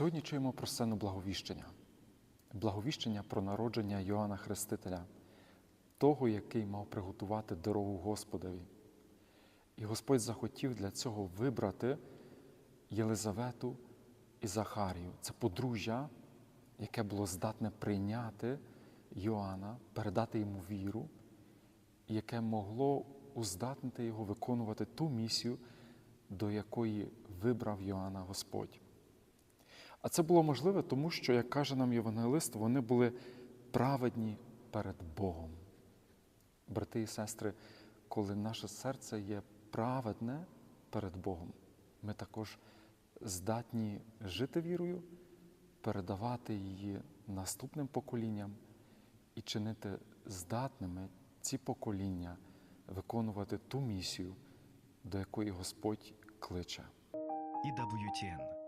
Сьогодні чуємо про сцену благовіщення, благовіщення про народження Йоанна Хрестителя, того, який мав приготувати дорогу Господові. І Господь захотів для цього вибрати Єлизавету і Захарію. Це подружжя, яке було здатне прийняти Йоанна, передати йому віру, яке могло уздатнити його виконувати ту місію, до якої вибрав Йоанна Господь. А це було можливе, тому що, як каже нам Євангелист, вони були праведні перед Богом. Брати і сестри, коли наше серце є праведне перед Богом, ми також здатні жити вірою, передавати її наступним поколінням і чинити здатними ці покоління виконувати ту місію, до якої Господь кличе. EWTN